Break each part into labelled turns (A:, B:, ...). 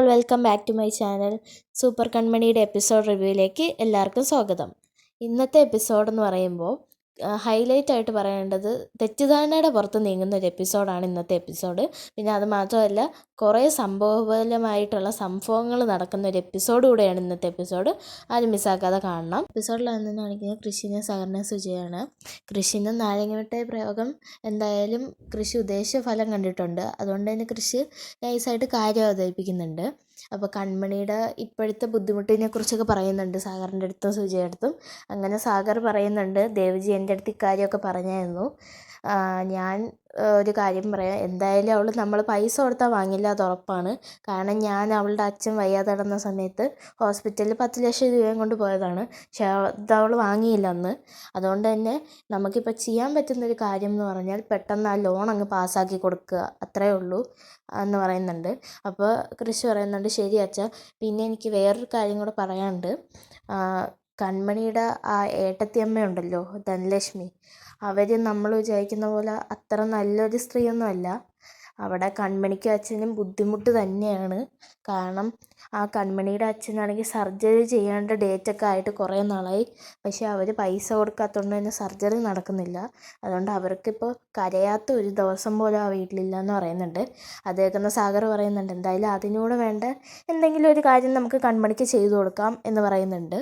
A: All welcome back to my channel super കൺമണിയുടെ episode റിവ്യൂയിലേക്ക് എല്ലാവർക്കും സ്വാഗതം. ഇന്നത്തെ എപ്പിസോഡ് എന്ന് പറയുമ്പോൾ ഹൈലൈറ്റ് ആയിട്ട് പറയേണ്ടത് തെറ്റിദ്ധാരണയുടെ പുറത്ത് നീങ്ങുന്ന ഒരു എപ്പിസോഡാണ് ഇന്നത്തെ എപ്പിസോഡ് പിന്നെ അത് മാത്രമല്ല കുറേ സംഭവബലമായിട്ടുള്ള സംഭവങ്ങൾ നടക്കുന്ന ഒരു എപ്പിസോഡ് കൂടെയാണ് ഇന്നത്തെ എപ്പിസോഡ് ആരും മിസ്സാക്കാതെ കാണണം. എപ്പിസോഡിൽ നിന്ന് കാണിക്കുന്നത് കൃഷിനെ സഹകരണ സുജയാണ് കൃഷിന്റെ നാരങ്ങമിട്ടായ പ്രയോഗം എന്തായാലും കൃഷി ഉദ്ദേശിച്ച ഫലം കണ്ടിട്ടുണ്ട്. അതുകൊണ്ട് തന്നെ കൃഷി നൈസായിട്ട് കാര്യം അവതരിപ്പിക്കുന്നുണ്ട്. അപ്പോൾ കൺമണിയുടെ ഇപ്പോഴത്തെ ബുദ്ധിമുട്ടിനെ കുറിച്ചൊക്കെ പറയുന്നുണ്ട് സാഗറിന്റെ അടുത്തും സുജയുടെ അടുത്തും. അങ്ങനെ സാഗർ പറയുന്നുണ്ട് ദേവജി എന്റെ അടുത്ത് ഇക്കാര്യമൊക്കെ പറഞ്ഞായിരുന്നു. ഞാൻ ഒരു കാര്യം പറയാം. എന്തായാലും അവൾ നമ്മൾ പൈസ കൊടുത്താൽ വാങ്ങില്ല അത് ഉറപ്പാണ്. കാരണം ഞാൻ അവളുടെ അച്ഛൻ വയ്യാതെ കിടന്ന സമയത്ത് ഹോസ്പിറ്റലിൽ പത്ത് ലക്ഷം രൂപയും കൊണ്ട് പോയതാണ്. പക്ഷേ അത് അവൾ വാങ്ങിയില്ല അന്ന്. അതുകൊണ്ട് തന്നെ നമുക്കിപ്പോൾ ചെയ്യാൻ പറ്റുന്ന ഒരു കാര്യം എന്ന് പറഞ്ഞാൽ പെട്ടെന്ന് ആ ലോൺ അങ്ങ് പാസ്സാക്കി കൊടുക്കുക. അത്രയേ ഉള്ളൂ എന്ന് പറയുന്നുണ്ട്. അപ്പോൾ കൃഷി പറയുന്നുണ്ട് ശരി അച്ഛാ. പിന്നെ എനിക്ക് വേറൊരു കാര്യം കൂടെ പറയാനുണ്ട്. കൺമണിയുടെ ആ ഏട്ടത്തിയമ്മയുണ്ടല്ലോ ധനലക്ഷ്മി. അവർ നമ്മൾ വിചാരിക്കുന്ന പോലെ അത്ര നല്ലൊരു സ്ത്രീയൊന്നും അല്ല അവിടെ കൺമണിക്കും അച്ഛനും ബുദ്ധിമുട്ട് തന്നെയാണ്. കാരണം ആ കൺമണിയുടെ അച്ഛനാണെങ്കിൽ സർജറി ചെയ്യേണ്ട ഡേറ്റൊക്കെ ആയിട്ട് കുറേ നാളായി. പക്ഷേ അവർ പൈസ കൊടുക്കാത്തതുകൊണ്ട് തന്നെ സർജറി നടക്കുന്നില്ല. അതുകൊണ്ട് അവർക്കിപ്പോൾ കരയാത്ത ഒരു ദിവസം പോലും ആ വീട്ടിലില്ല എന്ന് പറയുന്നുണ്ട്. അത് കേൾക്കുന്ന സാഗർ പറയുന്നുണ്ട് എന്തായാലും അതിനൂടെ വേണ്ട എന്തെങ്കിലും ഒരു കാര്യം നമുക്ക് കൺമണിക്ക് ചെയ്തു കൊടുക്കാം എന്ന് പറയുന്നുണ്ട്.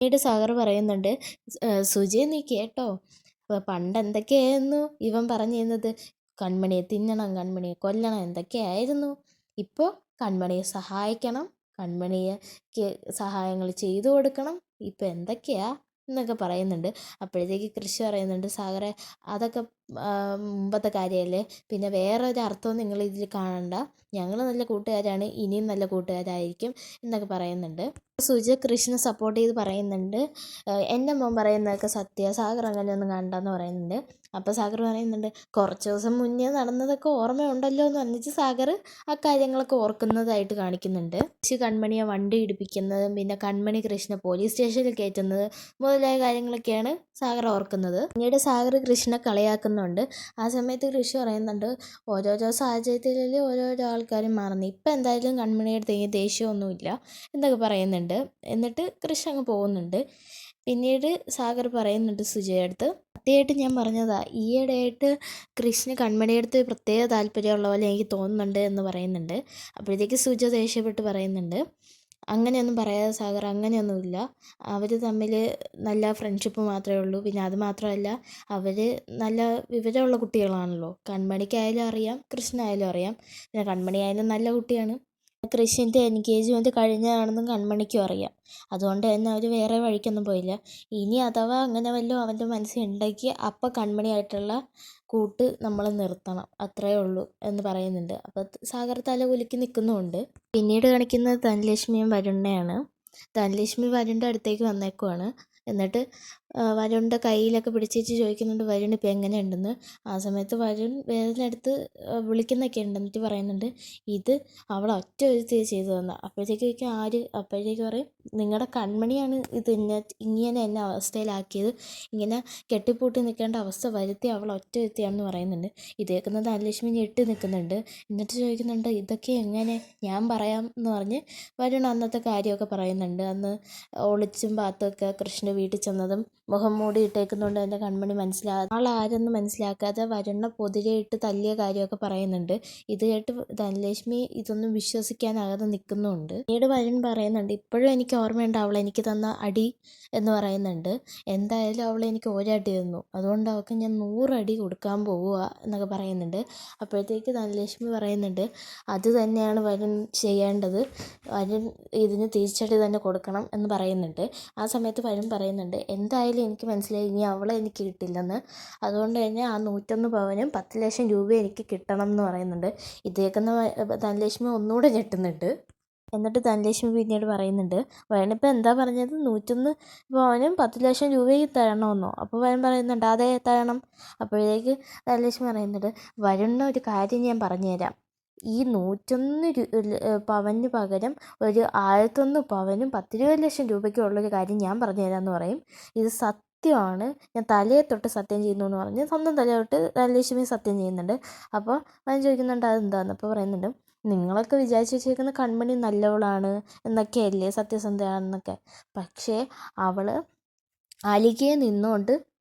A: പിന്നീട് സാഗർ പറയുന്നുണ്ട് സുജി നീ കേട്ടോ? പണ്ട് എന്തൊക്കെയായിരുന്നു ഇവൻ പറഞ്ഞിരുന്നത്? കൺമണിയെ തിന്നണം കൺമണിയെ കൊല്ലണം എന്തൊക്കെയായിരുന്നു? ഇപ്പോൾ കൺമണിയെ സഹായിക്കണം കൺമണിയെ സഹായങ്ങൾ ചെയ്തു കൊടുക്കണം. ഇപ്പം എന്തൊക്കെയാ എന്നൊക്കെ പറയുന്നുണ്ട്. അപ്പോഴത്തേക്ക് കൃഷി പറയുന്നുണ്ട് സാഗറെ അതൊക്കെ മുമ്പത്തെ കാര്യമല്ലേ പിന്നെ വേറെ ഒരു അർത്ഥവും നിങ്ങൾ ഇതിൽ കാണണ്ട. ഞങ്ങൾ നല്ല കൂട്ടുകാരാണ് ഇനിയും നല്ല കൂട്ടുകാരായിരിക്കും എന്നൊക്കെ പറയുന്നുണ്ട്. സുജ കൃഷ്ണ സപ്പോർട്ട് ചെയ്ത് പറയുന്നുണ്ട്. എന്റെ മോൻ പറയുന്നതൊക്കെ സത്യ. സാഗർ അങ്ങനെയൊന്നും കണ്ടെന്ന് പറയുന്നുണ്ട്. അപ്പോൾ സാഗർ പറയുന്നുണ്ട് കുറച്ച് ദിവസം മുന്നേ നടന്നതൊക്കെ ഓർമ്മയുണ്ടല്ലോ എന്ന് പറഞ്ഞിട്ട് സാഗർ ആ കാര്യങ്ങളൊക്കെ ഓർക്കുന്നതായിട്ട് കാണിക്കുന്നുണ്ട്. കൃഷി കൺമണിയെ വണ്ടി ഇടിപ്പിക്കുന്നതും പിന്നെ കൺമണി കൃഷ്ണ പോലീസ് സ്റ്റേഷനിൽ കയറ്റുന്നത് മുതലായ കാര്യങ്ങളൊക്കെയാണ് സാഗർ ഓർക്കുന്നത്. പിന്നീട് സാഗർ കൃഷ്ണ കളിയാക്കുന്നുണ്ട്. ആ സമയത്ത് കൃഷി പറയുന്നുണ്ട് ഓരോരോ സാഹചര്യത്തിൽ ഓരോരോ ആൾക്കാരും മാറുന്നു ഇപ്പം എന്തായാലും കൺമണിയുടെ ദേഷ്യമൊന്നുമില്ല എന്നൊക്കെ പറയുന്നുണ്ട്. എന്നിട്ട് കൃഷി അങ്ങ് പോകുന്നുണ്ട്. പിന്നീട് സാഗർ പറയുന്നുണ്ട് സുജയടുത്ത് സത്യമായിട്ട് ഞാൻ പറഞ്ഞതാ ഈയിടെയായിട്ട് കൃഷ്ണ കൺമണിയുടെ പ്രത്യേക താല്പര്യമുള്ള പോലെ എനിക്ക് തോന്നുന്നുണ്ട് എന്ന് പറയുന്നുണ്ട്. അപ്പോഴത്തേക്ക് സുജ ദേഷ്യപ്പെട്ട് പറയുന്നുണ്ട് അങ്ങനെയൊന്നും പറയാതെ സാഗർ അങ്ങനെയൊന്നുമില്ല. അവർ തമ്മിൽ നല്ല ഫ്രണ്ട്ഷിപ്പ് മാത്രമേ ഉള്ളൂ. പിന്നെ അത് മാത്രമല്ല അവർ നല്ല വിവരമുള്ള കുട്ടികളാണല്ലോ. കൺമണിക്കായാലും അറിയാം കൃഷ്ണനായാലും അറിയാം. പിന്നെ കൺമണി ആയാലും നല്ല കുട്ടിയാണ്. കൃഷിന്റെ എൻഗേജ്മെന്റ് കഴിഞ്ഞതാണെന്നും കൺമണിക്കും അറിയാം. അതുകൊണ്ട് തന്നെ അവർ വേറെ വഴിക്കൊന്നും പോയില്ല. ഇനി അഥവാ അങ്ങനെ വല്ലതും അവന്റെ മനസ്സിൽ ഉണ്ടെങ്കിൽ അപ്പം കൺമണിയായിട്ടുള്ള കൂട്ട് നമ്മൾ നിർത്തണം. അത്രയേ ഉള്ളൂ എന്ന് പറയുന്നുണ്ട്. അപ്പോൾ സാഗർ തല കുലുക്കി നിൽക്കുന്നുമുണ്ട്. പിന്നീട് കാണിക്കുന്നത് ധനലക്ഷ്മിയും വരുണ്ണയാണ് ധനലക്ഷ്മി വരുണിന്റെ അടുത്തേക്ക് വന്നേക്കുവാണ്. എന്നിട്ട് വരുണിന്റെ കയ്യിലൊക്കെ പിടിച്ചേച്ച് ചോദിക്കുന്നുണ്ട് വരുൺ ഇപ്പോൾ എങ്ങനെയുണ്ടെന്ന്? ആ സമയത്ത് വരുൺ വേദനയെടുത്ത് വിളിക്കുന്നൊക്കെ ഉണ്ട് എന്നിട്ട് പറയുന്നുണ്ട് ഇത് അവൾ ഒറ്റ ഒരുത്തി ചെയ്തു തന്ന അപ്പോഴത്തേക്ക് ചോദിക്കും ആര്? അപ്പോഴത്തേക്ക് പറയും നിങ്ങളുടെ കൺമണിയാണ് ഇത് ഇന്ന ഇങ്ങനെ എന്നെ അവസ്ഥയിലാക്കിയത്. ഇങ്ങനെ കെട്ടിപ്പൂട്ടി നിൽക്കേണ്ട അവസ്ഥ വരുത്തി അവൾ ഒറ്റ ഒരുത്തിയാണെന്ന് പറയുന്നുണ്ട്. ഇത് കേൾക്കുന്നത് ധനലക്ഷ്മി ഞെട്ടി നിൽക്കുന്നുണ്ട്. എന്നിട്ട് ചോദിക്കുന്നുണ്ട് ഇതൊക്കെ എങ്ങനെ? ഞാൻ പറയാം എന്ന് പറഞ്ഞ് വരുൺ അന്നത്തെ കാര്യമൊക്കെ പറയുന്നുണ്ട്. അന്ന് ഒളിച്ചും പാത്തൊക്കെ കൃഷ്ണന്റെ വീട്ടിൽ ചെന്നതും മുഖം മൂടി ഇട്ടേക്കുന്നതുകൊണ്ട് എന്റെ കൺമണി മനസ്സിലാ ആളാരെന്ന് മനസ്സിലാക്കാതെ വരുണ്ണ പൊതിരെയിട്ട് തല്ലിയ കാര്യമൊക്കെ പറയുന്നുണ്ട്. ഇത് കേട്ട് ധനലക്ഷ്മി ഇതൊന്നും വിശ്വസിക്കാനാകാതെ നിൽക്കുന്നുണ്ട് പിന്നീട് വരുൺ പറയുന്നുണ്ട് ഇപ്പോഴും എനിക്ക് ഓർമ്മയുണ്ട് അവൾ എനിക്ക് തന്ന അടി എന്ന് പറയുന്നുണ്ട്. എന്തായാലും അവൾ എനിക്ക് ഒരടി തന്നു. അതുകൊണ്ട് അവൾക്ക് ഞാൻ നൂറടി കൊടുക്കാൻ പോവുക എന്നൊക്കെ പറയുന്നുണ്ട്. അപ്പോഴത്തേക്ക് ധനലക്ഷ്മി പറയുന്നുണ്ട് അത് തന്നെയാണ് വരുൺ ചെയ്യേണ്ടത്. വരുൺ ഇതിന് തിരിച്ചടി തന്നെ കൊടുക്കണം എന്ന് പറയുന്നുണ്ട്. ആ സമയത്ത് വരുൺ പറയുന്നുണ്ട് എന്തായാലും എനിക്ക് മനസ്സിലായി. ഇനി അവളെ എനിക്ക് കിട്ടില്ലെന്ന്. അതുകൊണ്ട് തന്നെ ആ നൂറ്റൊന്ന് പവനും പത്ത് ലക്ഷം രൂപ എനിക്ക് കിട്ടണം എന്ന് പറയുന്നുണ്ട് ഇത് ധനലക്ഷ്മി ഒന്നുകൂടെ ഞെട്ടുന്നുണ്ട്. എന്നിട്ട് ധനലക്ഷ്മി പിന്നീട് പറയുന്നുണ്ട് വയനിപ്പോൾ എന്താ പറഞ്ഞത്? നൂറ്റൊന്ന് പവനും പത്ത് ലക്ഷം രൂപയ്ക്ക് തരണമെന്നോ? അപ്പോൾ വയൻ പറയുന്നുണ്ട് അതേ തരണം. അപ്പോഴേക്ക് ധനലക്ഷ്മി പറയുന്നുണ്ട് വരുന്ന ഒരു കാര്യം ഞാൻ പറഞ്ഞുതരാം. ഈ നൂറ്റൊന്ന് പവന് പകരം ഒരു ആയിരത്തൊന്ന് പവനും പത്തിരുപത് ലക്ഷം രൂപയ്ക്കുള്ളൊരു കാര്യം ഞാൻ പറഞ്ഞു തരാമെന്ന് പറയും. ഇത് സത്യമാണ്. ഞാൻ തലയെ തൊട്ട് സത്യം ചെയ്യുന്നു എന്ന് പറഞ്ഞ്. സ്വന്തം തലയെ തൊട്ട് തലലക്ഷ്മി സത്യം ചെയ്യുന്നുണ്ട്. അപ്പോൾ അവൻ ചോദിക്കുന്നുണ്ട് അതെന്താന്ന്? അപ്പോൾ പറയുന്നുണ്ട് നിങ്ങളൊക്കെ വിചാരിച്ച് വെച്ചേക്കുന്ന കൺമണി നല്ലവളാണ് എന്നൊക്കെയല്ലേ സത്യസന്ധയാണെന്നൊക്കെ. പക്ഷേ അവൾ അലികെ നിന്നുകൊണ്ട്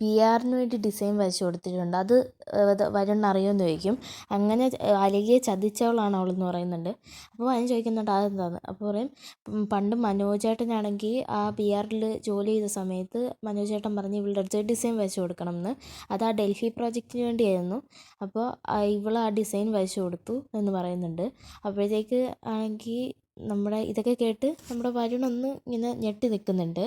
A: ബി ആറിന് വേണ്ടി ഡിസൈൻ വരച്ച് കൊടുത്തിട്ടുണ്ട്. അത് വരുൺ അറിയുമെന്ന് ചോദിക്കും. അങ്ങനെ അലികയെ ചതിച്ചവളാണ് അവളെന്ന് പറയുന്നുണ്ട്. അപ്പോൾ വരുൺ ചോദിക്കുന്നുണ്ട് അതെന്താന്ന് അപ്പോൾ പറയും പണ്ട് മനോജേട്ടനാണെങ്കിൽ ആ ബി ആറിൽ ജോലി ചെയ്ത സമയത്ത് മനോജേട്ടൻ പറഞ്ഞ് ഇവളുടെ അടുത്ത് ഡിസൈൻ വരച്ച് കൊടുക്കണം എന്ന് അത് ആ ഡൽഹി പ്രോജക്റ്റിന് വേണ്ടിയായിരുന്നു. അപ്പോൾ ഇവൾ ആ ഡിസൈൻ വരച്ച് കൊടുത്തു എന്ന് പറയുന്നുണ്ട്. അപ്പോഴത്തേക്ക് ആണെങ്കിൽ നമ്മുടെ ഇതൊക്കെ കേട്ട് നമ്മുടെ വരുൺ ഒന്ന് ഇങ്ങനെ ഞെട്ടി നിൽക്കുന്നുണ്ട്.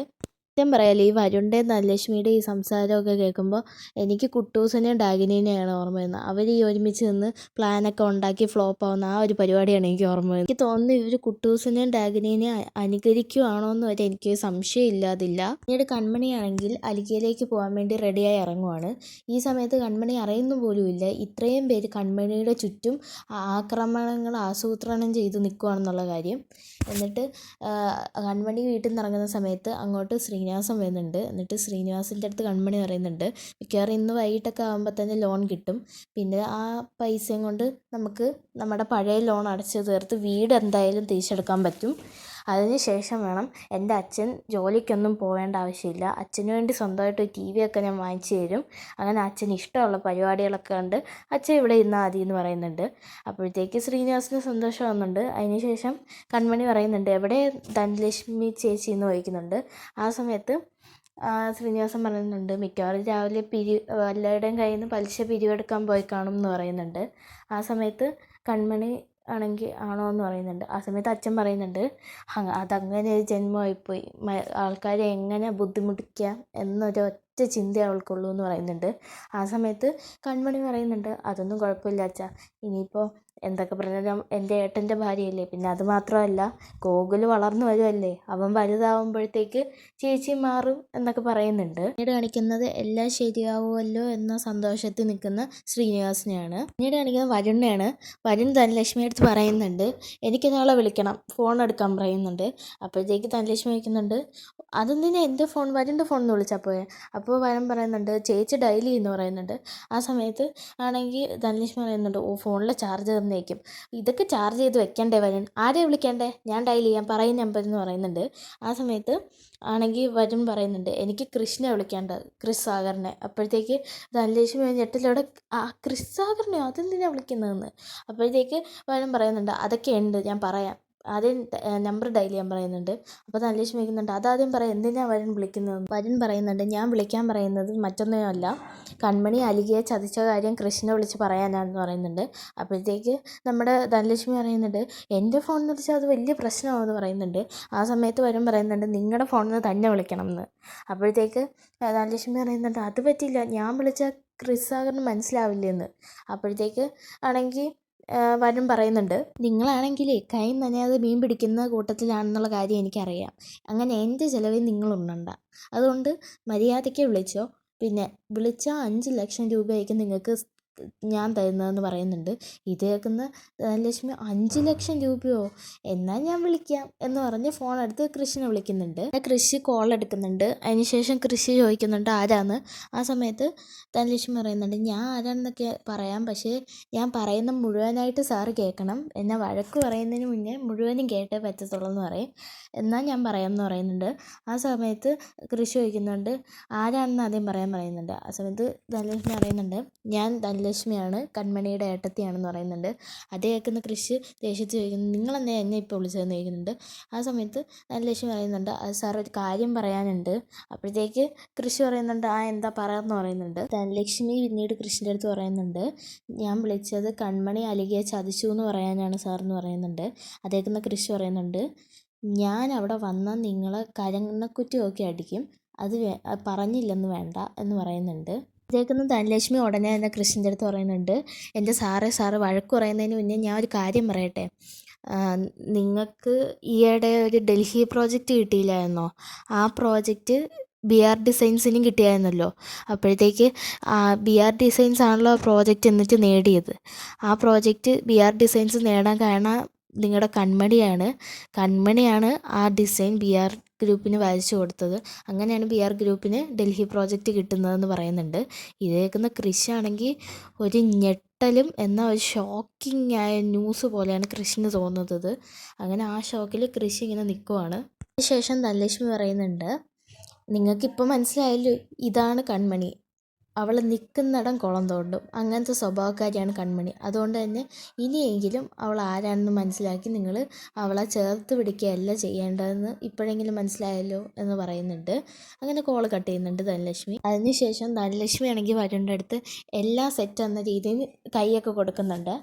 A: സത്യം പറയാലോ ഈ വരുണിന്റെയും ധനലക്ഷ്മിയുടെയും ഈ സംസാരമൊക്കെ കേൾക്കുമ്പോൾ എനിക്ക് കുട്ടൂസനെയും ഡാഗിനീനെയാണ് ഓർമ്മ വരുന്നത് അവർ ഈ ഒരുമിച്ച് നിന്ന് പ്ലാനൊക്കെ ഉണ്ടാക്കി ഫ്ലോപ്പ് ആവുന്ന ആ ഒരു പരിപാടിയാണ് എനിക്ക് ഓർമ്മ വരുന്നത് എനിക്ക് തോന്നുന്നു ഇവർ കുട്ടൂസനെയും ഡാഗിനെയും അനുകരിക്കുവാണോ എന്ന് വരെ എനിക്ക് സംശയം ഇല്ലാതില്ല. പിന്നീട് കൺമണിയാണെങ്കിൽ അലിക്കയിലേക്ക് പോകാൻ വേണ്ടി റെഡിയായി ഇറങ്ങുവാണ്. ഈ സമയത്ത് കൺമണി അറിയുന്നു പോലുമില്ല ഇത്രയും പേര് കൺമണിയുടെ ചുറ്റും ആക്രമണങ്ങൾ ആസൂത്രണം ചെയ്ത് നിൽക്കുകയാണെന്നുള്ള കാര്യം. എന്നിട്ട് കൺമണി വീട്ടിൽ നിന്ന് ഇറങ്ങുന്ന സമയത്ത് അങ്ങോട്ട് ശ്രീനിവാസൻ വരുന്നുണ്ട്. എന്നിട്ട് ശ്രീനിവാസിന്റെ അടുത്ത് കൺമണി പറയുന്നുണ്ട് മിക്കവാറും ഇന്ന് വൈകിട്ടൊക്കെ ആകുമ്പോൾ തന്നെ ലോൺ കിട്ടും. പിന്നെ ആ പൈസയും കൊണ്ട് നമുക്ക് നമ്മുടെ പഴയ ലോൺ അടച്ച് തീർത്ത് വീട് എന്തായാലും തിരിച്ചെടുക്കാൻ പറ്റും. അതിന് ശേഷം വേണം എന്റെ അച്ഛൻ ജോലിക്കൊന്നും പോകേണ്ട ആവശ്യമില്ല. അച്ഛന് വേണ്ടി സ്വന്തമായിട്ട് ടി വി ഒക്കെ ഞാൻ വാങ്ങിച്ചു തരും. അങ്ങനെ അച്ഛന് ഇഷ്ടമുള്ള പരിപാടികളൊക്കെ ഉണ്ട് അച്ഛൻ ഇവിടെ ഇരുന്നാൽ മതി എന്ന് പറയുന്നുണ്ട്. അപ്പോഴത്തേക്ക് ശ്രീനിവാസിന് സന്തോഷം അതിന് ശേഷം കൺമണി പറയുന്നുണ്ട് എവിടെ ധനലക്ഷ്മി ചേച്ചി എന്ന് ചോദിക്കുന്നുണ്ട്. ആ സമയത്ത് ശ്രീനിവാസൻ പറയുന്നുണ്ട് മിക്കവാറും രാവിലെ പിരി എല്ലാവരുടെയും കയ്യിൽ നിന്ന് പലിശ പിരിവെടുക്കാൻ പോയി കാണും എന്ന് പറയുന്നുണ്ട്. ആ സമയത്ത് കൺമണി ആണെങ്കിൽ ആണോ എന്ന് പറയുന്നുണ്ട്. ആ സമയത്ത് അച്ഛൻ പറയുന്നുണ്ട് അതങ്ങനെ ഒരു ജന്മമായിപ്പോയി. ആൾക്കാരെ എങ്ങനെ ബുദ്ധിമുട്ടിക്കാം? എന്നൊരൊറ്റ ചിന്തയേ അവൾക്കുള്ളൂ എന്ന് പറയുന്നുണ്ട്. ആ സമയത്ത് കൺമണി പറയുന്നുണ്ട് അതൊന്നും കുഴപ്പമില്ല അച്ഛാ. ഇനിയിപ്പോൾ എന്തൊക്കെ പറഞ്ഞാലും എന്റെ ഏട്ടന്റെ ഭാര്യയല്ലേ. പിന്നെ അത് മാത്രമല്ല ഗോകുൽ വളർന്നു വരുമല്ലേ അവൻ വലുതാവുമ്പോഴത്തേക്ക് ചേച്ചി മാറും എന്നൊക്കെ പറയുന്നുണ്ട്. പിന്നീട് കാണിക്കുന്നത് എല്ലാം ശരിയാവുമല്ലോ എന്ന സന്തോഷത്തിൽ നിൽക്കുന്ന ശ്രീനിവാസിനെയാണ്. പിന്നീട് കാണിക്കുന്നത് വരുണിനെയാണ്. വരുൺ ധനലക്ഷ്മി അടുത്ത് പറയുന്നുണ്ട് എനിക്ക് നാളെ വിളിക്കണം. ഫോൺ എടുക്കാൻ പറയുന്നുണ്ട്. അപ്പോഴത്തേക്ക് ധനലക്ഷ്മി വയ്ക്കുന്നുണ്ട് അതെന്തിനാ? എന്റെ ഫോൺ? വരുണിന്റെ ഫോൺ വിളിച്ചാൽ പോയെ? അപ്പോൾ വരുൺ പറയുന്നുണ്ട് ചേച്ചി ഡയൽ എന്ന് പറയുന്നുണ്ട്. ആ സമയത്ത് ആണെങ്കിൽ ധനലക്ഷ്മി പറയുന്നുണ്ട് ഓ ഫോണിലെ ചാർജ് തന്നേക്കും. ഇതൊക്കെ ചാർജ് ചെയ്ത് വെക്കണ്ടേ വരൻ ആരെയാണ് വിളിക്കണ്ടേ? ഞാൻ ഡയൽ ചെയ്യാം പറയും നമ്പർ എന്ന് പറയുന്നുണ്ട്. ആ സമയത്ത് ആണെങ്കിൽ വരൻ പറയുന്നുണ്ട് എനിക്ക് കൃഷ്ണനെ വിളിക്കേണ്ടത് ക്രിസ് സാഗറിനെ. അപ്പോഴത്തേക്ക് ധനലക്ഷ്മി ഞെട്ടിലൂടെ ആ ക്രിസ് സാഗറിനെയോ? അതെന്തിനാണ് വിളിക്കുന്നതെന്ന്? അപ്പോഴത്തേക്ക് വരൻ പറയുന്നുണ്ട് അതൊക്കെ ഉണ്ട് ഞാൻ പറയാം. ആദ്യം നമ്പർ ഡയൽ ചെയ്യാൻ പറയുന്നുണ്ട്. അപ്പോൾ ധനലക്ഷ്മി ചോദിക്കുന്നുണ്ട് അതാദ്യം പറയാം എന്തിനാണ് വരൻ വിളിക്കുന്നത്? വരൻ പറയുന്നുണ്ട് ഞാൻ വിളിക്കാൻ പറയുന്നത് മറ്റൊന്നുമല്ല. കൺമണി അലികയെ ചതിച്ച കാര്യം കൃഷ്ണനെ വിളിച്ച് പറയാനാണെന്ന് പറയുന്നുണ്ട്. അപ്പോഴത്തേക്ക് നമ്മുടെ ധനലക്ഷ്മി പറയുന്നുണ്ട് എന്റെ ഫോണിൽ നിന്ന് വിളിച്ചാൽ അത് വലിയ പ്രശ്നമാണെന്ന് പറയുന്നുണ്ട്. ആ സമയത്ത് വരും പറയുന്നുണ്ട് നിങ്ങളുടെ ഫോണിൽ നിന്ന് തന്നെ വിളിക്കണം എന്ന് അപ്പോഴത്തേക്ക് ധനലക്ഷ്മി പറയുന്നുണ്ട് അത് പറ്റില്ല. ഞാൻ വിളിച്ചാൽ ക്രിസ് മനസ്സിലാവില്ലെന്ന്. അപ്പോഴത്തേക്ക് ആണെങ്കിൽ വരുൺ പറയുന്നുണ്ട്. നിങ്ങളാണെങ്കിലേ കൈ നനയാതെ മീൻ പിടിക്കുന്ന കൂട്ടത്തിലാണെന്നുള്ള കാര്യം എനിക്കറിയാം. അങ്ങനെ എന്റെ ചിലവിൽ നിങ്ങൾ ഉണ്ണണ്ട. അതുകൊണ്ട് മര്യാദയ്ക്ക് വിളിച്ചോ. പിന്നെ വിളിച്ചാൽ അഞ്ച് ലക്ഷം രൂപയായിരിക്കും നിങ്ങൾക്ക് ഞാൻ തരുന്നതെന്ന് പറയുന്നുണ്ട്. ഇത് കേൾക്കുന്ന ധനലക്ഷ്മി അഞ്ച് ലക്ഷം രൂപയോ? എന്നാൽ ഞാൻ വിളിക്കാം എന്ന് പറഞ്ഞ് ഫോൺ എടുത്ത് കൃഷിനെ വിളിക്കുന്നുണ്ട്. കൃഷി കോൾ എടുക്കുന്നുണ്ട്. അതിനുശേഷം കൃഷി ചോദിക്കുന്നുണ്ട് ആരാന്ന്. ആ സമയത്ത് ധനലക്ഷ്മി പറയുന്നുണ്ട് ഞാൻ ആരാണെന്നൊക്കെ പറയാം. പക്ഷേ ഞാൻ പറയുന്ന മുഴുവനായിട്ട് സാറ് കേൾക്കണം. എന്നെ വഴക്ക് പറയുന്നതിന് മുന്നേ മുഴുവനും കേട്ടേ പറ്റത്തുള്ളൂ എന്ന് പറയും. എന്നാൽ ഞാൻ പറയാം എന്ന് പറയുന്നുണ്ട്. ആ സമയത്ത് കൃഷി ചോദിക്കുന്നുണ്ട്. ആരാണെന്ന് ആദ്യം പറയാൻ പറയുന്നുണ്ട്. ആ സമയത്ത് ധനലക്ഷ്മി പറയുന്നുണ്ട്. ഞാൻ ധനലക്ഷ്മിയാണ് കൺമണിയുടെ ഏട്ടത്തിയാണെന്ന് പറയുന്നുണ്ട്. അത് കേൾക്കുന്ന കൃഷി ദേഷ്യത്തിൽ ചോദിക്കുന്നു നിങ്ങളെന്താ എന്നെ ഇപ്പോൾ വിളിച്ചതെന്ന് ചോദിക്കുന്നുണ്ട്? ആ സമയത്ത് ധനലക്ഷ്മി പറയുന്നുണ്ട് സാർ ഒരു കാര്യം പറയാനുണ്ട്. അപ്പോഴത്തേക്ക് കൃഷി പറയുന്നുണ്ട് ആ എന്താ പറയാമെന്ന് പറയുന്നുണ്ട്. ധനലക്ഷ്മി പിന്നീട് കൃഷിന്റെ അടുത്ത് പറയുന്നുണ്ട് ഞാൻ വിളിച്ചത് കൺമണി അലികയെ ചതിച്ചു എന്ന് പറയാനാണ് സാർ എന്ന് പറയുന്നുണ്ട്. അതേക്കുന്ന കൃഷി പറയുന്നുണ്ട് ഞാൻ അവിടെ വന്നാൽ നിങ്ങളെ കരണക്കുറ്റിയൊക്കെ അടിക്കും. അത് പറഞ്ഞില്ലെന്ന് വേണ്ട എന്ന് പറയുന്നുണ്ട്. ഇതേക്കുന്ന ധനലക്ഷ്മി ഉടനെ തന്നെ കൃഷ്ണന്റെ അടുത്ത് പറയുന്നുണ്ട്. എന്റെ സാറേ സാറ് വഴക്ക് പറയുന്നതിന് മുന്നേ ഞാൻ ഒരു കാര്യം പറയട്ടെ? നിങ്ങൾക്ക് ഈയിടെ ഒരു ഡൽഹി പ്രോജക്റ്റ് കിട്ടിയില്ലായിരുന്നോ? ആ പ്രോജക്റ്റ് ബി ആർ ഡിസൈൻസിനും കിട്ടിയായിരുന്നല്ലോ. അപ്പോഴത്തേക്ക് ബി ആർ ഡിസൈൻസ് ആണല്ലോ പ്രോജക്റ്റ് എന്നിട്ട് നേടിയത്. ആ പ്രോജക്റ്റ് ബി ആർ ഡിസൈൻസ് നേടാൻ കാരണം നിങ്ങളുടെ കൺമണിയാണ്. കൺമണിയാണ് ആ ഡിസൈൻ ബി ആർ ഗ്രൂപ്പിന് വരച്ചു കൊടുത്തത്. അങ്ങനെയാണ് ബി ആർ ഗ്രൂപ്പിന് ഡൽഹി പ്രോജക്റ്റ് കിട്ടുന്നതെന്ന് പറയുന്നുണ്ട്. ഇത് കേൾക്കുന്ന കൃഷി ആണെങ്കിൽ ഒരു ഞെട്ട ഞെട്ടലും എന്നാൽ ഒരു ഷോക്കിംഗ് ആയ ന്യൂസ് പോലെയാണ് കൃഷിന് തോന്നുന്നത്. അങ്ങനെ ആ ഷോക്കിൽ കൃഷി ഇങ്ങനെ നിൽക്കുവാണ് അതിനുശേഷം ധനലക്ഷ്മി പറയുന്നുണ്ട് നിങ്ങൾക്കിപ്പോൾ മനസ്സിലായല്ലോ ഇതാണ് കൺമണി. അവൾ നിൽക്കുന്നിടം കുളം തോണ്ടും. അങ്ങനത്തെ സ്വഭാവക്കാരിയാണ് കൺമണി. അതുകൊണ്ട് തന്നെ ഇനിയെങ്കിലും അവൾ ആരാണെന്ന് മനസ്സിലാക്കി നിങ്ങൾ അവളെ ചേർത്ത് പിടിക്കുകയല്ല ചെയ്യേണ്ടതെന്ന് ഇപ്പോഴെങ്കിലും മനസ്സിലായല്ലോ എന്ന് പറയുന്നുണ്ട്. അങ്ങനെ കോൾ കട്ട് ചെയ്യുന്നുണ്ട് ധനലക്ഷ്മി. അതിനുശേഷം ധനലക്ഷ്മി ആണെങ്കിൽ വരുണിന്റെ അടുത്ത് എല്ലാ സെറ്റ് എന്ന രീതിയിൽ കൈയൊക്കെ കൊടുക്കുന്നുണ്ട്.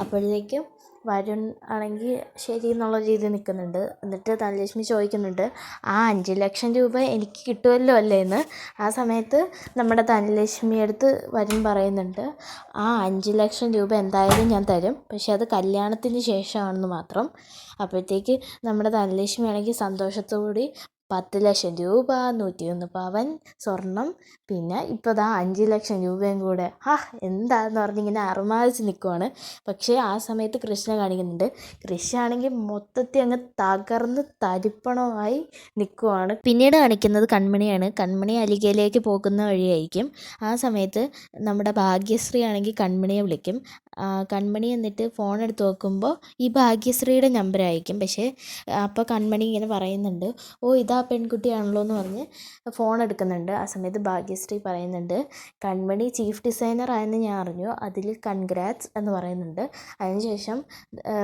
A: അപ്പോഴത്തേക്കും വരുൺ ആണെങ്കിൽ ശരി എന്നുള്ള രീതിയിൽ നിൽക്കുന്നുണ്ട്. എന്നിട്ട് ധനലക്ഷ്മി ചോദിക്കുന്നുണ്ട് ആ അഞ്ച് ലക്ഷം രൂപ എനിക്ക് കിട്ടുമല്ലോ അല്ലേ എന്ന്? ആ സമയത്ത് നമ്മുടെ ധനലക്ഷ്മി അടുത്ത് വരുൺ പറയുന്നുണ്ട് ആ അഞ്ച് ലക്ഷം രൂപ എന്തായാലും ഞാൻ തരും. പക്ഷേ അത് കല്യാണത്തിന് ശേഷമാണെന്ന് മാത്രം. അപ്പോഴത്തേക്ക് നമ്മുടെ ധനലക്ഷ്മി ആണെങ്കിൽ സന്തോഷത്തോടുകൂടി പത്ത് ലക്ഷം രൂപ നൂറ്റിയൊന്ന് പവൻ സ്വർണം. പിന്നെ ഇപ്പോൾ ദാ അഞ്ച് ലക്ഷം രൂപയും കൂടെ. ഹാ എന്താന്ന് പറഞ്ഞിങ്ങനെ അറുമാദിച്ച് നിൽക്കുവാണ് പക്ഷേ ആ സമയത്ത് കൃഷ്ണ കാണിക്കുന്നുണ്ട്. കൃഷ്ണ ആണെങ്കിൽ മൊത്തത്തിൽ അങ്ങ് തകർന്ന് തരിപ്പണമായി നിൽക്കുവാണ് പിന്നീട് കാണിക്കുന്നത് കൺമണിയാണ്. കൺമണി അലികയിലേക്ക് പോകുന്ന വഴിയായിരിക്കും. ആ സമയത്ത് നമ്മുടെ ഭാഗ്യശ്രീ ആണെങ്കിൽ കൺമണിയെ വിളിക്കും. കൺമണി എന്നിട്ട് ഫോൺ എടുത്ത് നോക്കുമ്പോൾ ഈ ഭാഗ്യശ്രീയുടെ നമ്പർ ആയിരിക്കും പക്ഷേ അപ്പോൾ കൺമണി ഇങ്ങനെ പറയുന്നുണ്ട്. ഓ ഇതാ പെൺകുട്ടിയാണല്ലോ എന്ന് പറഞ്ഞ് ഫോൺ എടുക്കുന്നുണ്ട് ആ സമയത്ത് ഭാഗ്യശ്രീ പറയുന്നുണ്ട് കൺമണി ചീഫ് ഡിസൈനർ ആയെന്ന് ഞാൻ അറിഞ്ഞു. അതിൽ കൺഗ്രാറ്റ്സ് എന്ന് പറയുന്നുണ്ട്. അതിനുശേഷം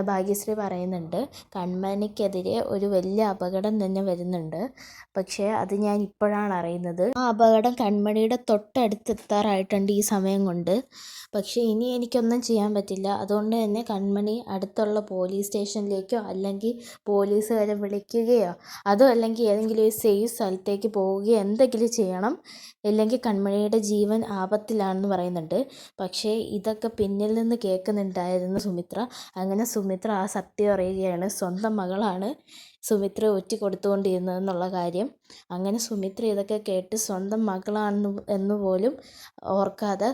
A: ഭാഗ്യശ്രീ പറയുന്നുണ്ട് കൺമണിക്കെതിരെ ഒരു വലിയ അപകടം തന്നെ വരുന്നുണ്ട്. പക്ഷേ അത് ഞാൻ ഇപ്പോഴാണ് അറിയുന്നത്. ആ അപകടം കൺമണിയുടെ തൊട്ടടുത്ത് എത്താറായിട്ടുണ്ട് ഈ സമയം കൊണ്ട്. പക്ഷേ ഇനി എനിക്കൊന്നും ചെയ്യാൻ പറ്റില്ല. അതുകൊണ്ട് തന്നെ കൺമണി അടുത്തുള്ള പോലീസ് സ്റ്റേഷനിലേക്കോ അല്ലെങ്കിൽ പോലീസുകാരെ വിളിക്കുകയോ അതോ അല്ലെങ്കിൽ ഏതെങ്കിലും ഒരു സേഫ് സ്ഥലത്തേക്ക് പോവുകയോ എന്തെങ്കിലും ചെയ്യണം. അല്ലെങ്കിൽ കൺമണിയുടെ ജീവൻ ആപത്തിലാണെന്ന് പറയുന്നുണ്ട്. പക്ഷേ ഇതൊക്കെ പിന്നിൽ നിന്ന് കേൾക്കുന്നുണ്ടായിരുന്നു സുമിത്ര. അങ്ങനെ സുമിത്ര ആ സത്യം അറിയുകയാണ്. സ്വന്തം മകളാണ് സുമിത്ര ഒറ്റ കൊടുത്തുകൊണ്ടിരുന്നതെന്നുള്ള കാര്യം. അങ്ങനെ സുമിത്ര ഇതൊക്കെ കേട്ട് സ്വന്തം മകളാണെന്ന് എന്ന് പോലും ഓർക്കാതെ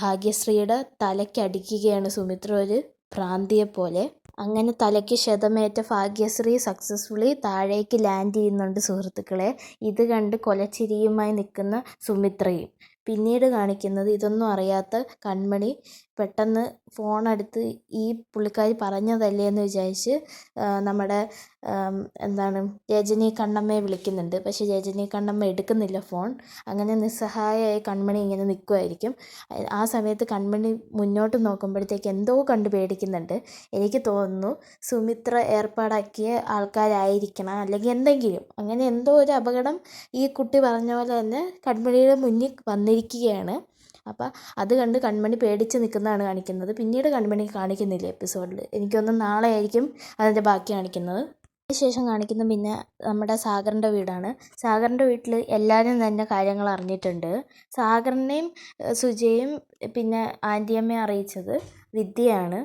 A: ഭാഗ്യശ്രീയുടെ തലയ്ക്കടിക്കുകയാണ് സുമിത്ര ഒരു ഭ്രാന്തിയെപ്പോലെ അങ്ങനെ തലയ്ക്ക് ക്ഷതമേറ്റ ഭാഗ്യശ്രീ സക്സസ്ഫുള്ളി താഴേക്ക് ലാൻഡ് ചെയ്യുന്നുണ്ട് സുഹൃത്തുക്കളെ. ഇത് കണ്ട് കൊലച്ചിരിയുമായി നിൽക്കുന്ന സുമിത്രയും. പിന്നീട് കാണിക്കുന്നത് ഇതൊന്നും അറിയാത്ത കൺമണി പെട്ടെന്ന് ഫോണെടുത്ത് ഈ പുള്ളിക്കാരി പറഞ്ഞതല്ലേ എന്ന് വിചാരിച്ച് നമ്മുടെ എന്താണ് രജനി കണ്ണമ്മയെ വിളിക്കുന്നുണ്ട്. പക്ഷേ രജനി കണ്ണമ്മ എടുക്കുന്നില്ല ഫോൺ. അങ്ങനെ നിസ്സഹായയായി കൺമണി ഇങ്ങനെ നിൽക്കുമായിരിക്കും ആ സമയത്ത് കൺമണി മുന്നോട്ട് നോക്കുമ്പോഴത്തേക്ക് എന്തോ കണ്ട് പേടിക്കുന്നുണ്ട്. എനിക്ക് തോന്നുന്നു സുമിത്ര ഏർപ്പാടാക്കിയ ആൾക്കാരായിരിക്കണം. അല്ലെങ്കിൽ എന്തെങ്കിലും. അങ്ങനെ എന്തോ ഒരു അപകടം ഈ കുട്ടി പറഞ്ഞ പോലെ തന്നെ കൺമണിയുടെ മുന്നിൽ വന്നിരിക്കുകയാണ്. അപ്പോൾ അത് കണ്ട് കൺമണി പേടിച്ച് നിൽക്കുന്നതാണ് കാണിക്കുന്നത്. പിന്നീട് കൺമണി കാണിക്കുന്നില്ല എപ്പിസോഡിൽ എനിക്ക് തോന്നുന്നു നാളെ ആയിരിക്കും അതിന്റെ ബാക്കി കാണിക്കുന്നത്. ശേഷം കാണിക്കുന്നത് പിന്നെ നമ്മുടെ സാഗറിന്റെ വീടാണ്. സാഗറിന്റെ വീട്ടിൽ എല്ലാവരും തന്നെ കാര്യങ്ങൾ അറിഞ്ഞിട്ടുണ്ട്. സാഗറിനെയും സുജയും പിന്നെ ആന്റിയമ്മയെ അറിയിച്ചത് വിദ്യയാണ്.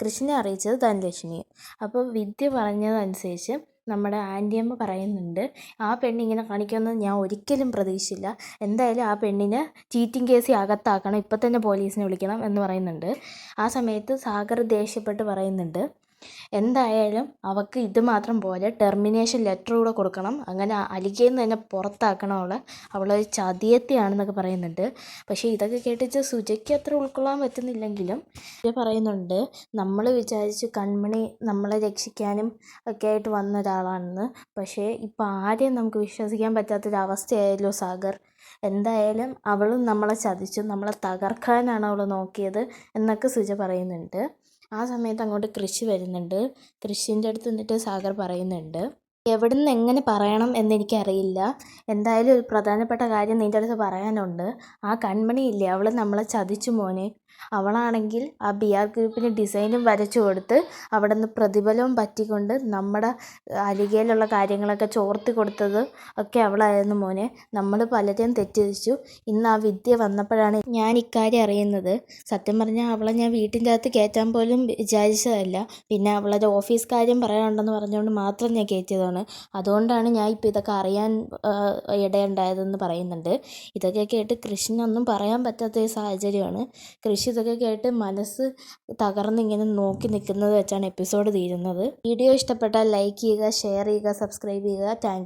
A: കൃഷ്ണനെ അറിയിച്ചത് ധനലക്ഷ്മിയും. അപ്പോൾ വിദ്യ പറഞ്ഞതനുസരിച്ച് നമ്മുടെ ആന്റിയമ്മ പറയുന്നുണ്ട് ആ പെണ്ണിങ്ങനെ കാണിക്കുമെന്ന് ഞാൻ ഒരിക്കലും പ്രതീക്ഷിച്ചില്ല. എന്തായാലും ആ പെണ്ണിനെ ചീറ്റിംഗ് കേസിൽ അകത്താക്കണം. ഇപ്പം തന്നെ പോലീസിനെ വിളിക്കണം എന്ന് പറയുന്നുണ്ട്. ആ സമയത്ത് സാഗർ ദേഷ്യപ്പെട്ട് പറയുന്നുണ്ട് എന്തായാലും അവൾക്ക് ഇത് മാത്രം പോരെ ടെർമിനേഷൻ ലെറ്റർ കൂടെ കൊടുക്കണം. അങ്ങനെ അലികയിൽ നിന്ന് തന്നെ പുറത്താക്കണം അവളെ. അവളൊരു ചതിയത്തിയാണെന്നൊക്കെ പറയുന്നുണ്ട്. പക്ഷേ ഇതൊക്കെ കേട്ടിച്ച് സുജയ്ക്ക് അത്ര ഉൾക്കൊള്ളാൻ പറ്റുന്നില്ലെങ്കിലും ഇത് പറയുന്നുണ്ട് നമ്മൾ വിചാരിച്ച് കൺമണി നമ്മളെ രക്ഷിക്കാനും ഒക്കെ ആയിട്ട് വന്ന ഒരാളാണെന്ന്. പക്ഷേ ഇപ്പോൾ ആരെയും നമുക്ക് വിശ്വസിക്കാൻ പറ്റാത്തൊരവസ്ഥയായല്ലോ സാഗർ. എന്തായാലും അവളും നമ്മളെ ചതിച്ചു നമ്മളെ തകർക്കാനാണ് അവൾ നോക്കിയത് എന്നൊക്കെ സുജ പറയുന്നുണ്ട്. ആ സമയത്ത് അങ്ങോട്ട് കൃഷി വരുന്നുണ്ട്. കൃഷിന്റെ അടുത്ത് നിന്നിട്ട് സാഗർ പറയുന്നുണ്ട് എവിടെ നിന്ന് എങ്ങനെ പറയണം എന്നെനിക്കറിയില്ല എന്തായാലും ഒരു പ്രധാനപ്പെട്ട കാര്യം നിന്റെ അടുത്ത് പറയാനുണ്ട്. ആ കൺമണി ഇല്ലേ അവൾ നമ്മളെ ചതിച്ചു മോനെ. അവളാണെങ്കിൽ ആ ബി ആർ ഗ്രൂപ്പിന് ഡിസൈനും വരച്ചു കൊടുത്ത് അവിടെ നിന്ന് പ്രതിഫലവും പറ്റിക്കൊണ്ട് നമ്മുടെ അരികയിലുള്ള കാര്യങ്ങളൊക്കെ ചോർത്തി കൊടുത്തത് ഒക്കെ അവളായിരുന്നു മോനെ. നമ്മൾ പലരെയും തെറ്റിദ്ധരിച്ചു. ഇന്ന് ആ വിദ്യ വന്നപ്പോഴാണ് ഞാൻ ഇക്കാര്യം അറിയുന്നത്. സത്യം പറഞ്ഞാൽ അവളെ ഞാൻ വീട്ടിന്റെ അകത്ത് കയറ്റാൻ പോലും വിചാരിച്ചതല്ല. പിന്നെ അവളൊരു ഓഫീസ് കാര്യം പറയാനുണ്ടെന്ന് പറഞ്ഞുകൊണ്ട് മാത്രം ഞാൻ കയറ്റിയതാണ്. അതുകൊണ്ടാണ് ഞാൻ ഇപ്പോൾ ഇതൊക്കെ അറിയാൻ ഇടയുണ്ടായതെന്ന് പറയുന്നുണ്ട്. ഇതൊക്കെ കേട്ട് കൃഷ്ണനൊന്നും പറയാൻ പറ്റാത്ത സാഹചര്യമാണ്. കൃഷി ഇതൊക്കെ കേട്ട് മനസ്സ് തകർന്നിങ്ങനെ നോക്കി നിൽക്കുന്നത് വെച്ചാണ് എപ്പിസോഡ് തീരുന്നത്. വീഡിയോ ഇഷ്ടപ്പെട്ടാൽ ലൈക്ക് ചെയ്യുക ഷെയർ ചെയ്യുക സബ്സ്ക്രൈബ് ചെയ്യുക. താങ്ക്